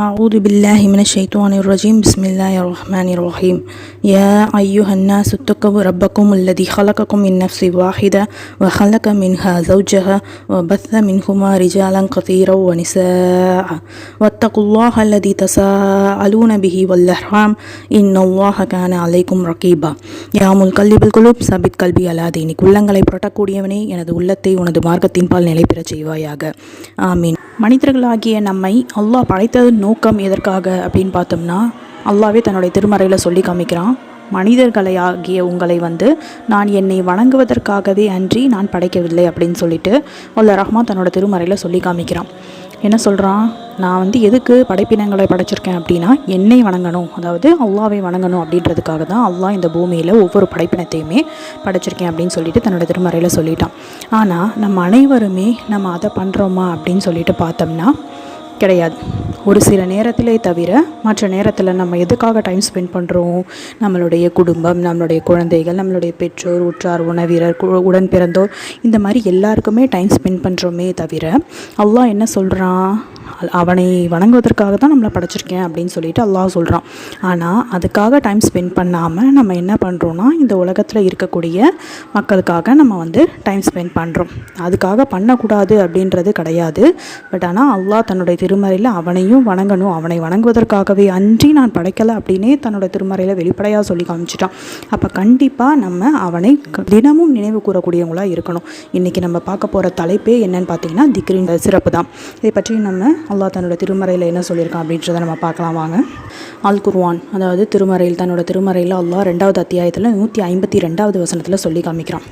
أعوذ بالله من الشيطان الرجيم بسم الله الرحمن الرحيم يا أيها الناس اتقوا ربكم الذي خلقكم من نفس واحدة وخلق منها زوجها وبث منهما رجالا كثيرا ونساء واتقوا الله الذي تساءلون به والأرحام إن الله كان عليكم رقيبا يا முல்கல்லிபில் القلوب சபித் கல்வி அலா தீனிக் உள்ளங்களை புரட்டக்கூடியவனே எனது உள்ளத்தை உனது மார்க்கத்தின் பால் நிலை பெறச் செய்வாயாக ஆமீன் மனிதர்களாகிய நம்மை அல்லாஹ் படைத்ததன் நோக்கம் எதற்காக அப்படின்னு பார்த்தோம்னா அல்லாவே தன்னுடைய திருமறையில் சொல்லி காமிக்கிறான் மனிதர்களை ஆகிய உங்களை வந்து நான் என்னை வணங்குவதற்காகவே அன்றி நான் படைக்கவில்லை அப்படின்னு சொல்லிட்டு அல்ல ரஹ்மான் தன்னோட திருமறையில் சொல்லி காமிக்கிறான். என்ன சொல்கிறான் நான் வந்து எதுக்கு படைப்பினங்களை படைச்சிருக்கேன் அப்படின்னா என்னை வணங்கணும் அதாவது அல்லாவை வணங்கணும் அப்படின்றதுக்காக தான் அல்லாஹ் இந்த பூமியில் ஒவ்வொரு படைப்பினத்தையுமே படைச்சிருக்கேன் அப்படின்னு சொல்லிட்டு தன்னோட திருமறையில் சொல்லிட்டான். ஆனால் நம்ம அனைவருமே நம்ம அதை பண்ணுறோமா அப்படின்னு சொல்லிட்டு பார்த்தோம்னா கிடையாது. ஒரு சில நேரத்திலே தவிர மற்ற நேரத்தில் நம்ம எதுக்காக டைம் ஸ்பெண்ட் பண்ணுறோம் நம்மளுடைய குடும்பம் நம்மளுடைய குழந்தைகள் நம்மளுடைய பெற்றோர் உற்றார் உணவீரர் கு- உடன் பிறந்தோர் இந்த மாதிரி எல்லாருக்குமே டைம் ஸ்பெண்ட் பண்ணுறோமே தவிர அல்லாஹ் என்ன சொல்கிறான் அவனை வணங்குவதற்காக தான் நம்மளை படைச்சிருக்கேன் அப்படின்னு சொல்லிட்டு அல்லாஹ் சொல்கிறான் ஆனால் அதுக்காக டைம் ஸ்பெண்ட் பண்ணாமல் நம்ம என்ன பண்ணுறோன்னா இந்த உலகத்தில் இருக்கக்கூடிய மக்களுக்காக நம்ம வந்து டைம் ஸ்பெண்ட் பண்ணுறோம் அதுக்காக பண்ணக்கூடாது அப்படின்றது கிடையாது. பட் ஆனால் அல்லாஹ் தன்னுடைய திருமறையில் அவனையும் வணங்கணும். அவனை வணங்குவதற்காகவே அன்றி நான் படைக்கலை அப்படின்னே தன்னோட திருமறையில் வெளிப்படையாக சொல்லி காமிச்சிட்டான். அப்போ கண்டிப்பாக நம்ம அவனை தினமும் நினைவு கூறக்கூடியவங்களாக இருக்கணும். இன்றைக்கி நம்ம பார்க்க போகிற தலைப்பே என்னன்னு பார்த்தீங்கன்னா திக்ரின் சிறப்பு தான் இதை பற்றி நம்ம அல்லாஹ் தன்னோட திருமறையில் என்ன சொல்லியிருக்கான் அப்படின்றத நம்ம பார்க்கலாம் வாங்க. அல் குர்வான் அதாவது திருமறையில் தன்னோட திருமறையில் அல்லாஹ் ரெண்டாவது அத்தியாயத்தில் நூற்றி ஐம்பத்தி ரெண்டாவது வசனத்தில் சொல்லி காமிக்கிறான்.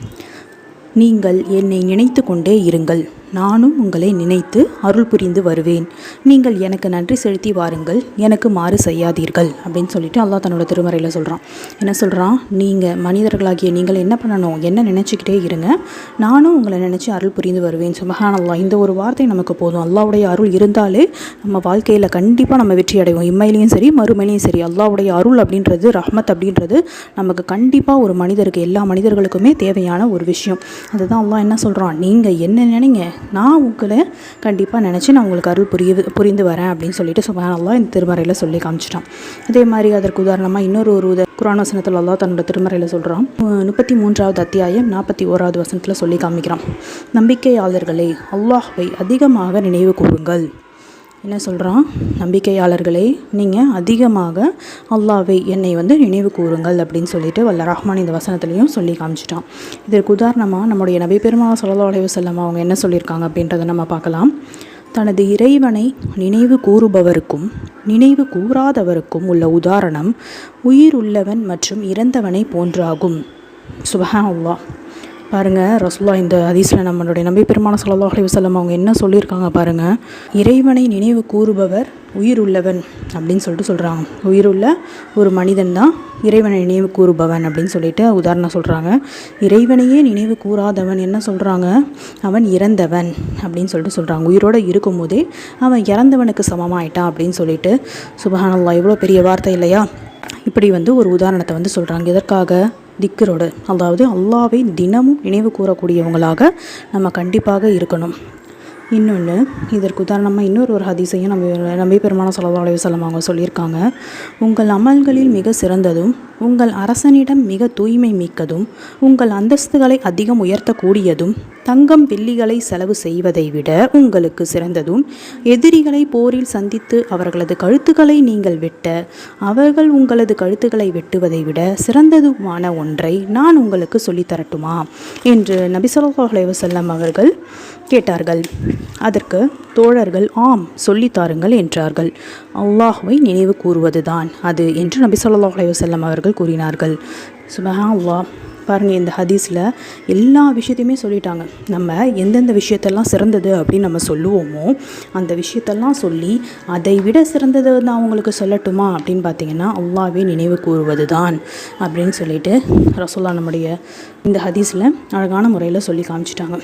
நீங்கள் என்னை நினைத்து கொண்டே இருங்கள். நானும் உங்களை நினைத்து அருள் புரிந்து வருவேன். நீங்கள் எனக்கு நன்றி செலுத்தி வாருங்கள். எனக்கு மாறு செய்யாதீர்கள். அப்படின்னு சொல்லிட்டு அல்லாஹ் தன்னோட திருமறையில் சொல்கிறான் என்ன சொல்கிறான் நீங்கள் மனிதர்களாகிய நீங்கள் என்ன பண்ணணும்? என்ன நினச்சிக்கிட்டே இருங்க. நானும் உங்களை நினச்சி அருள் புரிந்து வருவேன். சுபஹான் இந்த ஒரு வார்த்தை நமக்கு போதும். அல்லாவுடைய அருள் இருந்தாலே நம்ம வாழ்க்கையில் கண்டிப்பாக நம்ம வெற்றி அடைவோம். இம்மையிலையும் சரி மறுமையிலையும் சரி. அல்லாவுடைய அருள் அப்படின்றது ரஹ்மத் அப்படின்றது நமக்கு கண்டிப்பாக ஒரு மனிதருக்கு எல்லா மனிதர்களுக்குமே தேவையான ஒரு விஷயம். அதுதான் அல்லாஹ் என்ன சொல்கிறான் நீங்கள் என்ன நினைங்க? நான் உங்களை கண்டிப்பாக நினச்சி நான் உங்களுக்கு அருள் புரிய புரிந்து வரேன் அப்படின்னு சொல்லிட்டு சுபஹான் இந்த திருமறையில் சொல்லி காமிச்சிட்டான். அதே மாதிரி அதற்கு உதாரணமாக இன்னொரு ஒரு உத குரான் வசனத்தில் அல்லாஹ் தன்னோட திருமறையில் சொல்கிறான் முப்பத்தி மூன்றாவது அத்தியாயம் நாற்பத்தி ஓராவது வசனத்தில் சொல்லி காமிக்கிறான். நம்பிக்கையாளர்களே அல்லாஹ்வை அதிகமாக நினைவு கூறுங்கள். என்ன சொல்கிறான் நம்பிக்கையாளர்களே நீங்கள் அதிகமாக அல்லாவை என்னை வந்து நினைவு கூறுங்கள் அப்படின்னு சொல்லிட்டு வல்ல ரஹ்மான் இந்த வசனத்துலேயும் சொல்லி காமிச்சிட்டான். இதற்கு உதாரணமாக நம்முடைய நபி பெருமா ஸல்லல்லாஹு அலைஹி வஸல்லம் அவங்க என்ன சொல்லியிருக்காங்க அப்படின்றத நம்ம பார்க்கலாம். தனது இறைவனை நினைவு கூறுபவருக்கும் நினைவு கூறாதவருக்கும் உள்ள உதாரணம் உயிர் உள்ளவன் மற்றும் இறந்தவனை போன்றாகும். சுபஹான் பாருங்கள் ரசுல்லா இந்த ஹதீஸில் நம்மளுடைய நம்பி பெருமான ஸல்லல்லாஹு அலைஹி அவங்க என்ன சொல்லியிருக்காங்க பாருங்கள் இறைவனை நினைவு கூறுபவர் உயிர் உள்ளவன் அப்படின்னு சொல்லிட்டு சொல்கிறாங்க உயிர் உள்ள ஒரு மனிதன் தான் இறைவனை நினைவு கூறுபவன் அப்படின்னு சொல்லிட்டு உதாரணம் சொல்கிறாங்க இறைவனையே நினைவு கூறாதவன் என்ன சொல்கிறாங்க அவன் இறந்தவன் அப்படின்னு சொல்லிட்டு சொல்கிறாங்க உயிரோடு இருக்கும்போதே அவன் இறந்தவனுக்கு சமமாயிட்டான் அப்படின்னு சொல்லிட்டு சுபஹானல்லா இவ்வளோ பெரிய வார்த்தை இல்லையா? இப்படி வந்து ஒரு உதாரணத்தை வந்து சொல்கிறாங்க இதற்காக திக்கரோடு. அதாவது அல்லாவை தினமும் நினைவு கூறக்கூடியவங்களாக நம்ம கண்டிப்பாக இருக்கணும். இன்னொன்று இதற்கு உதாரணமாக இன்னொரு ஒரு ஹதீஸையும் நம்ம நம்பி பெருமான சல்லா அலைவசல்லம் அவங்க சொல்லியிருக்காங்க. உங்கள் அமல்களில் மிக சிறந்ததும் உங்கள் அரசனிடம் மிக தூய்மை மிக்கதும் உங்கள் அந்தஸ்துகளை அதிகம் உயர்த்தக்கூடியதும் தங்கம் வெள்ளிகளை செலவு செய்வதை விட உங்களுக்கு சிறந்ததும் எதிரிகளை போரில் சந்தித்து அவர்களது கழுத்துக்களை நீங்கள் வெட்ட அவர்கள் உங்களது கழுத்துக்களை வெட்டுவதை விட சிறந்ததுமான ஒன்றை நான் உங்களுக்கு சொல்லித்தரட்டுமா? என்று நபி அலைவசல்லம் அலைஹி அவர்கள் கேட்டார்கள். அதற்கு தோழர்கள் ஆம் சொல்லித் தாருங்கள் என்றார்கள். அல்லாஹுவை நினைவு கூறுவதுதான் அது என்று நபி ஸல்லல்லாஹு அலைவசல்லம் அவர்கள் கூறினார்கள். சுபஹா அல்லாஹ் பாருங்கள் இந்த ஹதீஸில் எல்லா விஷயத்தையுமே சொல்லிட்டாங்க. நம்ம எந்தெந்த விஷயத்தெல்லாம் சிறந்தது அப்படின்னு நம்ம சொல்லுவோமோ அந்த விஷயத்தெல்லாம் சொல்லி அதை விட சிறந்தது நான் உங்களுக்கு சொல்லட்டுமா அப்படின்னு பார்த்தீங்கன்னா அல்லாவே நினைவு கூறுவது தான் அப்படின்னு சொல்லிட்டு ரசோல்லா நம்முடைய இந்த ஹதீஸில் அழகான முறையில் சொல்லி காமிச்சிட்டாங்க.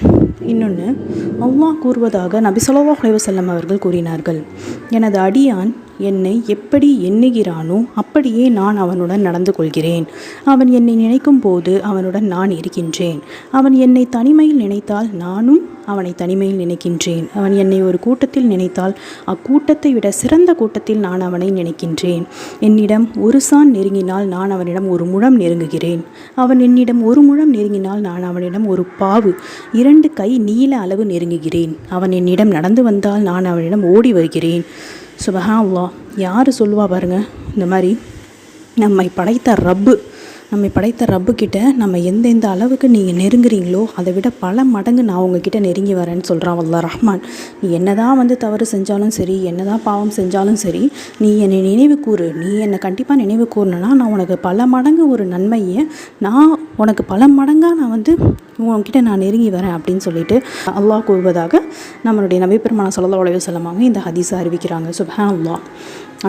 இன்னொன்று அல்லாஹ் கூறுவதாக நபி ஸல்லல்லாஹு அலைஹி அவர்கள் கூறினார்கள். எனது அடியான் என்னை எப்படி எண்ணுகிறானோ அப்படியே நான் அவனுடன் நடந்து கொள்கிறேன் அவன் என்னை நினைக்கும் போது அவனுடன் நான் இருக்கின்றேன். அவன் என்னை தனிமையில் நினைத்தால் நானும் அவனை தனிமையில் நினைக்கின்றேன். அவன் என்னை ஒரு கூட்டத்தில் நினைத்தால் அக்கூட்டத்தை விட சிறந்த கூட்டத்தில் நான் அவனை நினைக்கின்றேன். என்னிடம் ஒரு சான் நெருங்கினால் நான் அவனிடம் ஒரு முழம் நெருங்குகிறேன். அவன் என்னிடம் ஒரு முழம் நெருங்கினால் நான் அவனிடம் ஒரு பாவு இரண்டு கை நீள அளவு நெருங்குகிறேன். அவன் என்னிடம் நடந்து வந்தால் நான் அவனிடம் ஓடி வருகிறேன். சுபஹா அல்லாஹ் யார் சொல்லுவா பாருங்கள் இந்த மாதிரி நம்மை படைத்த ரப்பு நம்மை படைத்த ரப்புக்கிட்ட நம்ம எந்தெந்த அளவுக்கு நீங்கள் நெருங்குறீங்களோ அதை விட பல மடங்கு நான் உங்ககிட்ட நெருங்கி வரேன்னு சொல்கிறான் வல்லா ரஹ்மான். நீ என்னதான் வந்து தவறு செஞ்சாலும் சரி என்னதான் பாவம் செஞ்சாலும் சரி நீ என்னை நினைவு கூறு. நீ என்னை கண்டிப்பாக நினைவு கூறணுன்னா நான் உனக்கு பல மடங்கு ஒரு நன்மையை நான் உனக்கு பல மடங்காக நான் வந்து உன்கிட்ட நான் நெருங்கி வரேன் அப்படின்னு சொல்லிட்டு அல்லாஹ் கூறுவதாக நம்மளுடைய நபி பெருமான சல்லா உலக செல்லமாக இந்த ஹதீஸை அறிவிக்கிறாங்க. சுபஹான் அல்லா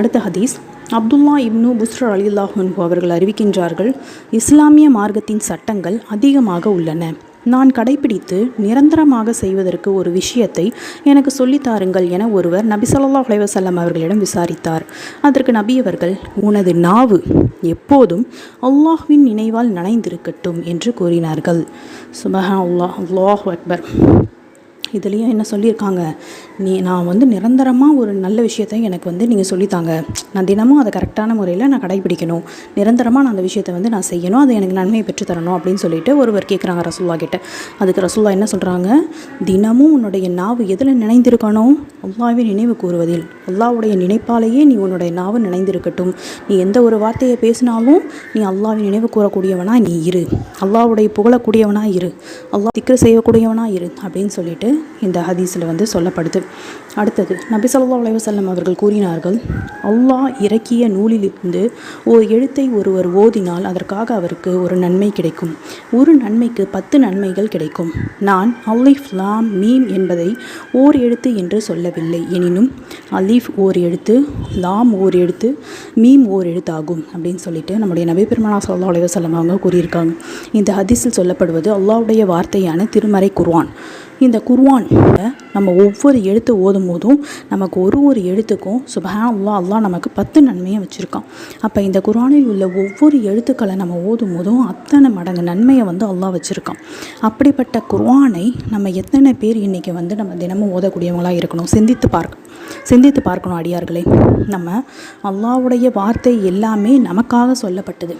அடுத்த ஹதீஸ் அப்துல்லா இப்னு புஸ்ர அலில்லாஹன் அவர்கள் அறிவிக்கின்றார்கள் இஸ்லாமிய மார்க்கத்தின் சட்டங்கள் அதிகமாக உள்ளன. நான் கடைபிடித்து நிரந்தரமாக செய்வதற்கு ஒரு விஷயத்தை எனக்கு சொல்லித்தாருங்கள் என ஒருவர் நபி சொல்லா அலைஹி அவர்களிடம் விசாரித்தார். அதற்கு நபி அவர்கள் உனது நாவு எப்போதும் அல்லாஹ்வின் நினைவால் நனைந்திருக்கட்டும் என்று கூறினார்கள். சுபஹா அல்லாஹ் அல்லாஹ் அக்பர். இதுலேயும் என்ன சொல்லியிருக்காங்க? நீ நான் வந்து நிரந்தரமாக ஒரு நல்ல விஷயத்தை எனக்கு வந்து நீங்கள் சொல்லித்தாங்க. நான் தினமும் அதை கரெக்டான முறையில் நான் கடைபிடிக்கணும். நிரந்தரமாக நான் அந்த விஷயத்தை வந்து நான் செய்யணும். அது எனக்கு நன்மையை பெற்று தரணும் அப்படின்னு சொல்லிட்டு ஒருவர் கேட்குறாங்க ரசுல்லா கிட்ட. அதுக்கு ரசுல்லா என்ன சொல்கிறாங்க தினமும் உன்னுடைய நாவு எதில் நினைந்திருக்கணும் அல்லாவே நினைவு கூறுவதில். அல்லாவுடைய நினைப்பாலேயே நீ உன்னுடைய நாவு நினைந்திருக்கட்டும். நீ எந்த ஒரு வார்த்தையை பேசினாலும் நீ அல்லாவை நினைவு கூறக்கூடியவனாக நீ இரு. அல்லாவுடைய புகழக்கூடியவனா இரு. அல்லாஹ் திக்கர் செய்யக்கூடியவனாக இரு அப்படின்னு சொல்லிட்டு இந்த ஹதீஸில் வந்து சொல்லப்படுது. அடுத்தது நபி சொல்லா அலைஹி அவர்கள் கூறினார்கள் அல்லாஹ் இறக்கிய நூலிலிருந்து ஓர் எழுத்தை ஒருவர் ஓதினால் அதற்காக அவருக்கு ஒரு நன்மை கிடைக்கும். ஒரு நன்மைக்கு பத்து நன்மைகள் கிடைக்கும். நான் அலிஃப் லாம் மீம் என்பதை ஓர் எழுத்து என்று சொல்லவில்லை. எனினும் அலீஃப் ஓர் எழுத்து லாம் ஓர் எழுத்து மீம் ஓர் எழுத்தாகும் அப்படின்னு சொல்லிட்டு நம்முடைய நபி பெருமானா ஸல்லல்லாஹு அலைஹி அவங்க கூறியிருக்காங்க. இந்த ஹதீஸில் சொல்லப்படுவது அல்லாவுடைய வார்த்தையான திருமறை குர்வான் இந்த குர்வான் நம்ம ஒவ்வொரு எழுத்து ஓதும் போதும் நமக்கு ஒரு ஒரு எழுத்துக்கும் சுபஹான் அல்லாஹ் அல்லா நமக்கு பத்து நன்மையை வச்சுருக்கான். அப்போ இந்த குர்ஆனில் உள்ள ஒவ்வொரு எழுத்துக்களை நம்ம ஓதும் போதும் அத்தனை மடங்கு நன்மையை வந்து அல்லாஹ் வச்சுருக்கான். அப்படிப்பட்ட குர்வானை நம்ம எத்தனை பேர் இன்றைக்கி வந்து நம்ம தினமும் ஓதக்கூடியவங்களாக இருக்கணும்? சிந்தித்து பார்க்க சிந்தித்து பார்க்கணும் அடியார்களே. நம்ம அல்லாவுடைய வார்த்தை எல்லாமே நமக்காக சொல்லப்பட்டது.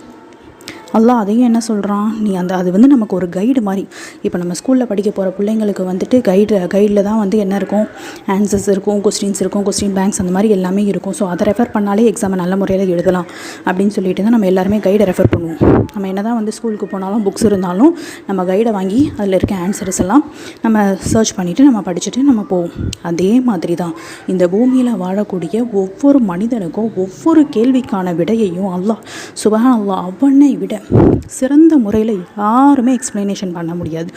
அல்லாஹ் அதையும் என்ன சொல்கிறான் நீ அந்த அது வந்து நமக்கு ஒரு கைடு மாதிரி. இப்போ நம்ம ஸ்கூலில் படிக்க போகிற பிள்ளைங்களுக்கு வந்துட்டு கைடு கைடில் தான் வந்து என்ன இருக்கும்? ஆன்சர்ஸ் இருக்கும் கொஸ்டின்ஸ் இருக்கும் கொஸ்டின் பேங்க்ஸ் அந்த மாதிரி எல்லாமே இருக்கும். ஸோ அதை ரெஃபர் பண்ணாலே எக்ஸாமை நல்ல முறையில் எழுதலாம் அப்படின்னு சொல்லிட்டு தான் நம்ம எல்லாருமே கைடை ரெஃபர் பண்ணுவோம். நம்ம என்ன தான் வந்து ஸ்கூலுக்கு போனாலும் புக்ஸ் இருந்தாலும் நம்ம கைடை வாங்கி அதில் இருக்க ஆன்சர்ஸ் எல்லாம் நம்ம சர்ச் பண்ணிவிட்டு நம்ம படிச்சுட்டு நம்ம போவோம். அதே மாதிரி தான் இந்த பூமியில் வாழக்கூடிய ஒவ்வொரு மனிதனுக்கும் ஒவ்வொரு கேள்விக்கான விடையையும் அல்லாஹ் சுபஹான் அல்லாஹ் அவனை விட சிறந்த முறையில் யாருமே எக்ஸ்ப்ளனேஷன் பண்ண முடியாது.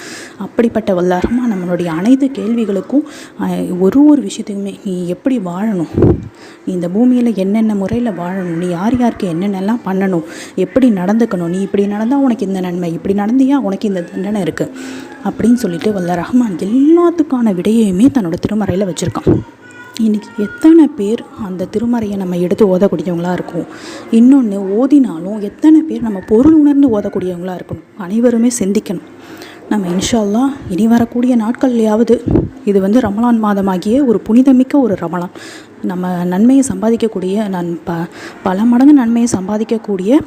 அப்படிப்பட்ட வல்லரமாக நம்மளுடைய அனைத்து கேள்விகளுக்கும் ஒரு ஒரு விஷயத்துக்குமே நீ எப்படி வாழணும்? நீ இந்த பூமியில் என்னென்ன முறையில் வாழணும்? நீ யார் யாருக்கு என்னென்னலாம் பண்ணணும்? எப்படி நடந்துக்கணும்? நீ இப்படி நடந்தால் உனக்கு இந்த நன்மை இப்படி நடந்தியா உனக்கு இந்த தண்டனை இருக்குது அப்படின்னு சொல்லிட்டு வல்ல ரஹ்மான் எல்லாத்துக்கான விடையையுமே தன்னோட திருமறையில் வச்சுருக்கான். இன்றைக்கி எத்தனை பேர் அந்த திருமறையை நம்ம எடுத்து ஓதக்கூடியவங்களா இருக்கும்? இன்னொன்று ஓதினாலும் எத்தனை பேர் நம்ம பொருள் உணர்ந்து ஓதக்கூடியவங்களாக இருக்கணும்? அனைவருமே சிந்திக்கணும். நம்ம இன்ஷால்லா இனி வரக்கூடிய நாட்கள்லையாவது இது வந்து ரமலான் மாதமாகிய ஒரு புனிதமிக்க ஒரு ரமலான். நம்ம நன்மையை சம்பாதிக்கக்கூடிய நான் ப பல மடங்கு நன்மையை சம்பாதிக்கக்கூடிய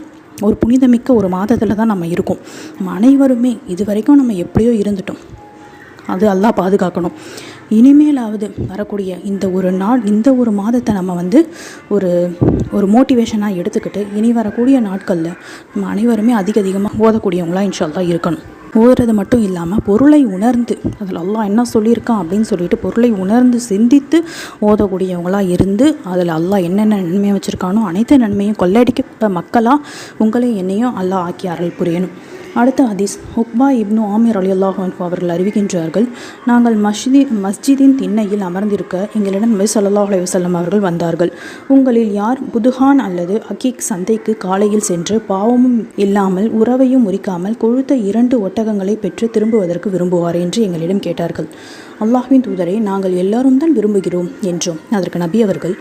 ஒரு புனிதமிக்க ஒரு மாதத்தில் தான் நம்ம இருக்கோம். நம்ம அனைவருமே இது வரைக்கும் நம்ம எப்படியோ இருந்துட்டோம். அது எல்லாம் பாதுகாக்கணும். இனிமேலாவது வரக்கூடிய இந்த ஒரு நாள் இந்த ஒரு மாதத்தை நம்ம வந்து ஒரு ஒரு மோட்டிவேஷனாக எடுத்துக்கிட்டு இனி வரக்கூடிய நாட்களில் நம்ம அனைவருமே அதிக அதிகமாக ஓதக்கூடியவங்களாக இன்ஷால்லாம் இருக்கணும். ஓதுறது மட்டும் இல்லாமல் பொருளை உணர்ந்து அதில் அல்லாஹ் என்ன சொல்லியிருக்கான் அப்படின்னு சொல்லிட்டு பொருளை உணர்ந்து சிந்தித்து ஓதக்கூடியவங்களாக இருந்து அதில் அல்லாஹ் என்னென்ன நன்மையை வச்சுருக்கானோ அனைத்து நன்மையும் கொள்ளையடிக்கப்பட்ட மக்களாக உங்களையும் என்னையும் அல்லாஹ் ஆக்கி அருள் புரியணும். அடுத்த ஹதீஸ் ஹுக்பா இப்னு ஆமிர் அலி அல்லாஹு அவர்கள் அறிவிக்கின்றார்கள் நாங்கள் மஸ்ஜிதி மஸ்ஜிதின் திண்ணையில் அமர்ந்திருக்க எங்களிடம் நபி ஸல்லல்லாஹு அலைவசல்லம் அவர்கள் வந்தார்கள். உங்களில் யார் புதுஹான் அல்லது அகீக் சந்தைக்கு காலையில் சென்று பாவமும் இல்லாமல் உறவையும் முறிக்காமல் கொழுத்த இரண்டு ஒட்டகங்களை பெற்று திரும்புவதற்கு விரும்புவார் என்று எங்களிடம் கேட்டார்கள். அல்லாஹ்வின் தூதரை நாங்கள் எல்லாரும் தான் விரும்புகிறோம் என்றோம். அதற்கு நபி அவர்கள்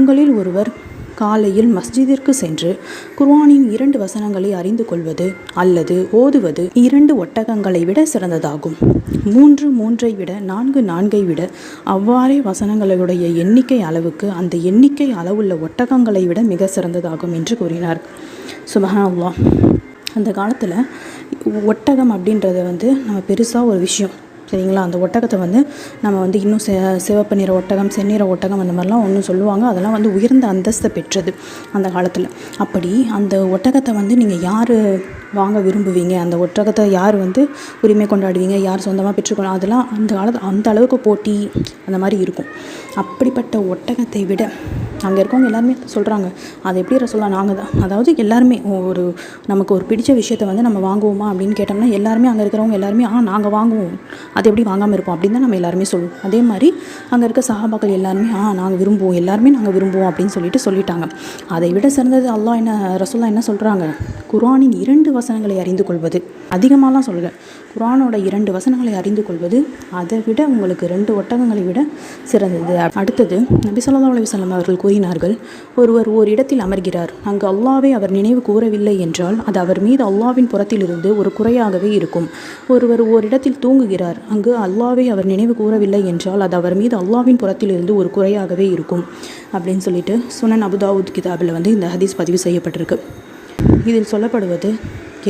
உங்களில் ஒருவர் காலையில் மஸ்ஜிதிற்கு சென்று குர்வானின் இரண்டு வசனங்களை அறிந்து கொள்வது அல்லது ஓதுவது இரண்டு ஒட்டகங்களை விட சிறந்ததாகும். மூன்று மூன்றை விட நான்கு நான்கை விட அவ்வாறே வசனங்களுடைய எண்ணிக்கை அளவுக்கு அந்த எண்ணிக்கை அளவுள்ள ஒட்டகங்களை விட மிக சிறந்ததாகும் என்று கூறினார். சுபஹானல்லாஹ். அந்த காலத்தில் ஒட்டகம் அப்படின்றத வந்து நம்ம பெருசாக ஒரு விஷயம். சரிங்களா? அந்த ஒட்டகத்தை வந்து நம்ம வந்து இன்னும் செ சிவப்பு நிற ஒட்டகம் செந்நிற ஒட்டகம் அந்த மாதிரிலாம் ஒன்றும் சொல்லுவாங்க. அதெல்லாம் வந்து உயர்ந்த அந்தஸ்தை பெற்றது அந்த காலத்தில். அப்படி அந்த ஒட்டகத்தை வந்து நீங்கள் யார் வாங்க விரும்புவீங்க. அந்த ஒட்டகத்தை யார் வந்து உரிமை கொண்டாடுவீங்க? யார் சொந்தமாக பெற்றுக்கணும் அதெல்லாம் அந்த காலத்து அந்த அளவுக்கு போட்டி அந்த மாதிரி இருக்கும். அப்படிப்பட்ட ஒட்டகத்தை விட அங்கே இருக்கவங்க எல்லாருமே சொல்கிறாங்க அதை எப்படி சொல்லலாம் நாங்கள் தான். அதாவது எல்லாருமே ஒரு நமக்கு ஒரு பிடிச்ச விஷயத்த வந்து நம்ம வாங்குவோமா அப்படின்னு கேட்டோம்னா எல்லாருமே அங்கே இருக்கிறவங்க எல்லாருமே ஆ நாங்கள் வாங்குவோம். அது எப்படி வாங்காமல் இருப்போம்? அப்படின்னு தான் நம்ம எல்லாருமே சொல்லுவோம். அதே மாதிரி அங்கே இருக்க சகாபாக்கள் எல்லாருமே ஆ நாங்கள் விரும்புவோம். எல்லாருமே நாங்கள் விரும்புவோம். அப்படின்னு சொல்லிட்டு சொல்லிட்டாங்க. அதை விட சிறந்தது அல்லா என்ன ரசோல்லா என்ன சொல்கிறாங்க குரானின் இரண்டு வசனங்களை அறிந்து கொள்வது. அதிகமாகலாம் சொல்லுங்கள் குரானோட இரண்டு வசனங்களை அறிந்து கொள்வது அதை விட உங்களுக்கு ரெண்டு ஒட்டகங்களை விட சிறந்தது. அடுத்தது நபி சொல்லா அலுவலம் அவர்கள் கூறினார்கள் ஒருவர் ஓர் இடத்தில் அமர்கிறார் அங்கு அல்லாவை அவர் நினைவு கூறவில்லை என்றால் அது அவர் மீது அல்லாவின் புறத்திலிருந்து ஒரு குறையாகவே இருக்கும். ஒருவர் ஓரிடத்தில் தூங்குகிறார் அங்கு அல்லாவை அவர் நினைவு கூறவில்லை என்றால் அது அவர் மீது அல்லாவின் புறத்திலிருந்து ஒரு குறையாகவே இருக்கும். அப்படின்னு சொல்லிட்டு சுனன் அபுதாவுத் கிதாபில் வந்து இந்த ஹதீஸ் பதிவு செய்யப்பட்டிருக்கு. இதில் சொல்லப்படுவது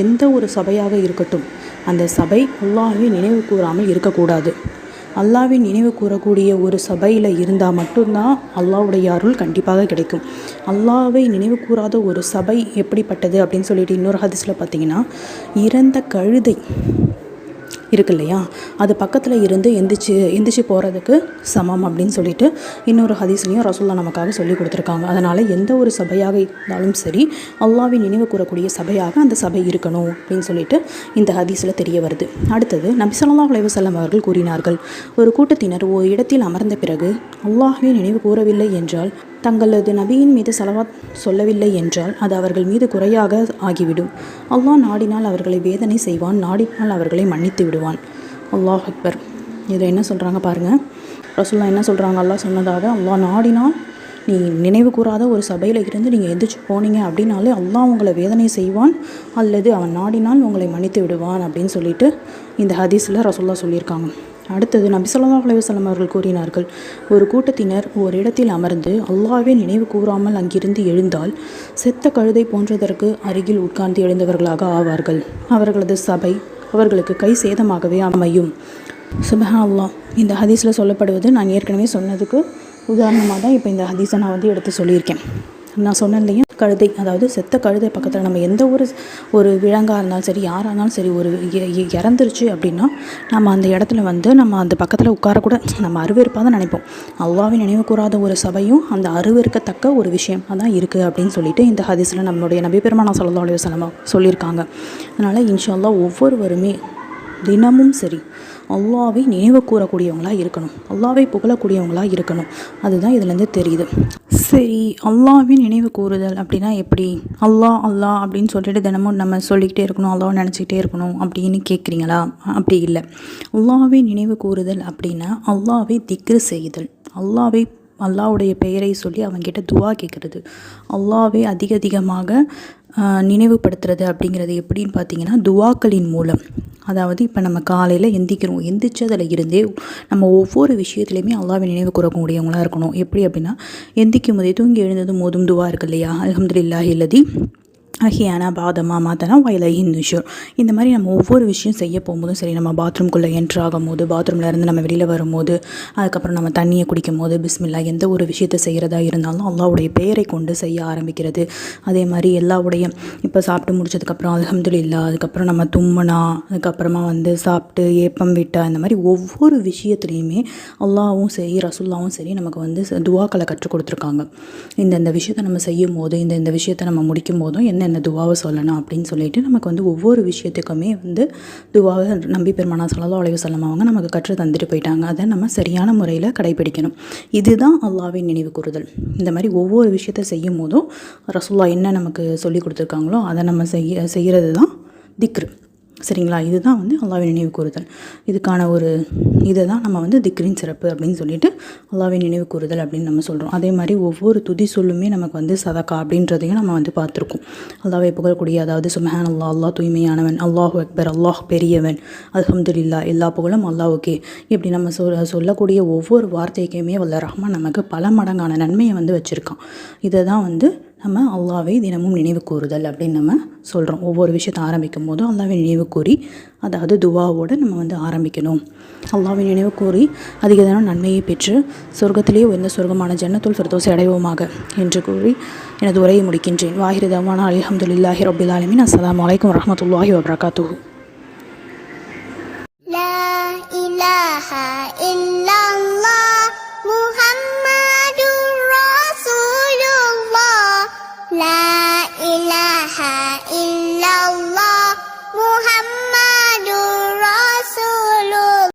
எந்த ஒரு சபையாக இருக்கட்டும் அந்த சபை அல்லாஹ்வை நினைவு கூறாமல் இருக்கக்கூடாது. அல்லாவின் நினைவு கூறக்கூடிய ஒரு சபையில் இருந்தால் மட்டும்தான் அல்லாஹ்வுடைய அருள் கண்டிப்பாக கிடைக்கும். அல்லாவை நினைவு கூறாத ஒரு சபை எப்படிப்பட்டது அப்படின்னு சொல்லிட்டு இன்னொரு ஹதிஸில் பார்த்தீங்கன்னா இறந்த கழுதை இருக்கு இல்லையா அது பக்கத்தில் இருந்து எந்திரிச்சு எந்திரிச்சு போகிறதுக்கு சமம் அப்படின்னு சொல்லிட்டு இன்னொரு ஹதீஸ்லையும் ரசூல்லா நமக்காக சொல்லி கொடுத்துருக்காங்க. அதனால் எந்த ஒரு சபையாக இருந்தாலும் சரி அல்லாவின் நினைவு கூறக்கூடிய சபையாக அந்த சபை இருக்கணும் அப்படின்னு சொல்லிட்டு இந்த ஹதீஸில் தெரிய வருது. அடுத்தது நபிசல்லா அலைவசல்லம் அவர்கள் கூறினார்கள் ஒரு கூட்டத்தினர் ஒரு இடத்தில் அமர்ந்த பிறகு அல்லாஹ்வை நினைவு கூறவில்லை என்றால் தங்களது நபியின் மீது செலவாத் சொல்லவில்லை என்றால் அது அவர்கள் மீது குறையாக ஆகிவிடும். அல்லாஹ் நாடினால் அவர்களை வேதனை செய்வான் நாடினால் அவர்களை மன்னித்து விடுவான். அல்லாஹ் அக்பர். இதை என்ன சொல்கிறாங்க பாருங்கள் ரசுல்லா என்ன சொல்கிறாங்க அல்லாஹ் சொன்னதாக அல்லாஹ் நாடினால் நீ நினைவு கூறாத ஒரு சபையில் இருந்து நீங்கள் எந்திரிச்சு போனீங்க அப்படின்னாலே அல்லாஹ் உங்களை வேதனை செய்வான் அல்லது அவன் நாடினால் உங்களை மன்னித்து விடுவான் அப்படின்னு சொல்லிட்டு இந்த ஹதீஸில் ரசுல்லா சொல்லியிருக்காங்க. அடுத்தது நபி சொல்லா அலைஹி அவர்கள் கூறினார்கள் ஒரு கூட்டத்தினர் ஒரு இடத்தில் அமர்ந்து அல்லாவே நினைவு கூறாமல் அங்கிருந்து எழுந்தால் செத்த கழுதை போன்றதற்கு அருகில் உட்கார்ந்து எழுந்தவர்களாக ஆவார்கள். அவர்களது சபை அவர்களுக்கு கை சேதமாகவே அமையும். சுபஹா அல்லா இந்த ஹதீஸில் சொல்லப்படுவது நான் ஏற்கனவே சொன்னதுக்கு உதாரணமாக தான் இப்போ இந்த ஹதீஸை நான் வந்து எடுத்து சொல்லியிருக்கேன். நான் சொன்னேன் கழுதை அதாவது செத்த கழுதை பக்கத்தில் நம்ம எந்த ஒரு ஒரு விலங்காக இருந்தாலும் சரி யாராக இருந்தாலும் சரி ஒரு இ- இ- இறந்துருச்சு அப்படின்னா நம்ம அந்த இடத்துல வந்து நம்ம அந்த பக்கத்தில் உட்காரக்கூட நம்ம அருவருப்பாக தான் நினைப்போம். அல்லாவின் நினைவு கூறாத ஒரு சபையும் அந்த அருவருக்கத்தக்க ஒரு விஷயமாக தான் இருக்குது அப்படின்னு சொல்லிட்டு இந்த ஹதீஸில் நம்மளுடைய நபி பெருமானா ஸல்லல்லாஹு அலைஹி சொல்லியிருக்காங்க. அதனால் இன்ஷா அல்லாஹ் ஒவ்வொருவருமே தினமும் சரி அல்லாவை நினைவு கூறக்கூடியவங்களாக இருக்கணும். அல்லாவை புகழக்கூடியவங்களாக இருக்கணும். அதுதான் இதுலேருந்து தெரியுது. சரி அல்லாவின் நினைவு கூறுதல் அப்படின்னா எப்படி? அல்லா அல்லாஹ் அப்படின்னு சொல்லிட்டு தினமும் நம்ம சொல்லிக்கிட்டே இருக்கணும் அல்லாஹ் நினச்சிக்கிட்டே இருக்கணும் அப்படின்னு கேட்குறீங்களா? அப்படி இல்லை. அல்லாவை நினைவு கூறுதல் அப்படின்னா அல்லாவை திக்ரு செய்தல். அல்லாவை அல்லாஹ்வுடைய பெயரை சொல்லி அவங்ககிட்ட துவா கேட்குறது அல்லாவே அதிக அதிகமாக நினைவுபடுத்துறது அப்படிங்கிறது எப்படின்னு பார்த்தீங்கன்னா துவாக்களின் மூலம். அதாவது இப்போ நம்ம காலையில் எந்திக்கிறோம் எந்திரிச்சதில் இருந்தே நம்ம ஒவ்வொரு விஷயத்துலையுமே அல்லாவை நினைவு கூறக்கூடியவங்களாக இருக்கணும். எப்படி அப்படின்னா எந்திக்கும் போதே தூங்கி எழுந்ததும் மோதும் துவா இருக்கு இல்லையா? அல்ஹம்துலில்லாஹி இல்லதி ஹியானா பாதமா மாத்தனா வயலை நிஷூர் இந்த மாதிரி நம்ம ஒவ்வொரு விஷயம் செய்ய போகும்போதும் சரி நம்ம பாத்ரூம்குள்ளே என்ட்ரு ஆகும்போது பாத்ரூமில் இருந்து நம்ம வெளியில் வரும்போது அதுக்கப்புறம் நம்ம தண்ணியை குடிக்கும் போது பிஸ்மில்லா எந்த ஒரு விஷயத்தை செய்கிறதா இருந்தாலும் அல்லாவுடைய பெயரை கொண்டு செய்ய ஆரம்பிக்கிறது. அதே மாதிரி எல்லாவுடைய இப்போ சாப்பிட்டு முடிச்சதுக்கப்புறம் அல்ஹம்துலில்லா அதுக்கப்புறம் நம்ம தும்முனா அதுக்கப்புறமா வந்து சாப்பிட்டு ஏப்பம் விட்டா இந்த மாதிரி ஒவ்வொரு விஷயத்துலையுமே அல்லாவும் சரி ரசுல்லாவும் சரி நமக்கு வந்து துவாக்களை கற்றுக் கொடுத்துருக்காங்க. இந்த இந்த விஷயத்தை நம்ம செய்யும் போது இந்த இந்த விஷயத்தை நம்ம முடிக்கும் போதும் என்ன இந்த துவாவை சொல்லணும் அப்படின்னு சொல்லிட்டு நமக்கு வந்து ஒவ்வொரு விஷயத்துக்குமே வந்து துவாவை நம்பி பெருமானா சொல்லலாம் அழைவு சொல்லம் அவங்க நமக்கு கற்று தந்துட்டு போயிட்டாங்க. அதை நம்ம சரியான முறையில் கடைபிடிக்கணும். இதுதான் அல்லாவின் நினைவு கூறுதல். இந்த மாதிரி ஒவ்வொரு விஷயத்த செய்யும் போதும் ரசுல்லா என்ன நமக்கு சொல்லி கொடுத்துருக்காங்களோ அதை நம்ம செய்ய செய்கிறது தான் திக்ரு. சரிங்களா? இதுதான் வந்து அல்லாஹ்வின் நினைவு கூறுதல் இதுக்கான ஒரு இதை தான் நம்ம வந்து திக்ரின் சிறப்பு அப்படின்னு சொல்லிட்டு அல்லாஹ்வின் நினைவு கூறுதல் அப்படின்னு நம்ம சொல்கிறோம் அதே மாதிரி ஒவ்வொரு துதி சொல்லுமே நமக்கு வந்து சதக்கா அப்படின்றதையும் நம்ம வந்து பார்த்துருக்கோம். அல்லாவை புகழக்கூடிய அதாவது சுமஹான் அல்லா அல்லாஹ் தூய்மையானவன் அல்லாஹ் அக்பர் அல்லாஹ் பெரியவன் அல்ஹம்துலில்லா எல்லா புகழும் அல்லாஹ்வுக்கே இப்படி நம்ம சொல் சொல்லக்கூடிய ஒவ்வொரு வார்த்தைக்குமே வல்ல ரஹ்மான் நமக்கு பல மடங்கான நன்மையை வந்து வச்சுருக்கான். இதை தான் வந்து நம்ம அல்லாவை தினமும் நினைவு கூறுதல் அப்படின்னு நம்ம சொல்கிறோம் ஒவ்வொரு விஷயத்தை ஆரம்பிக்கும் போதும் அல்லாவை நினைவு கூறி அதாவது துவாவோடு நம்ம வந்து ஆரம்பிக்கணும் அல்லாவை நினைவு கூறி அதிக தினம் நன்மையை பெற்று சொர்க்கத்திலேயே உயர்ந்த சொர்க்கமான ஜன்னத்துல் ஃபிர்தோஸை அடைவோமாக என்று கூறி எனது உரையை முடிக்கின்றேன் வாஹிரு தவானா அலமதுல்லாஹி ரபில் ஆலமின் அஸ்ஸலாமு அலைக்கும் வரமத்துல்லாஹி வபரகாத்துஹு لا إله إلا الله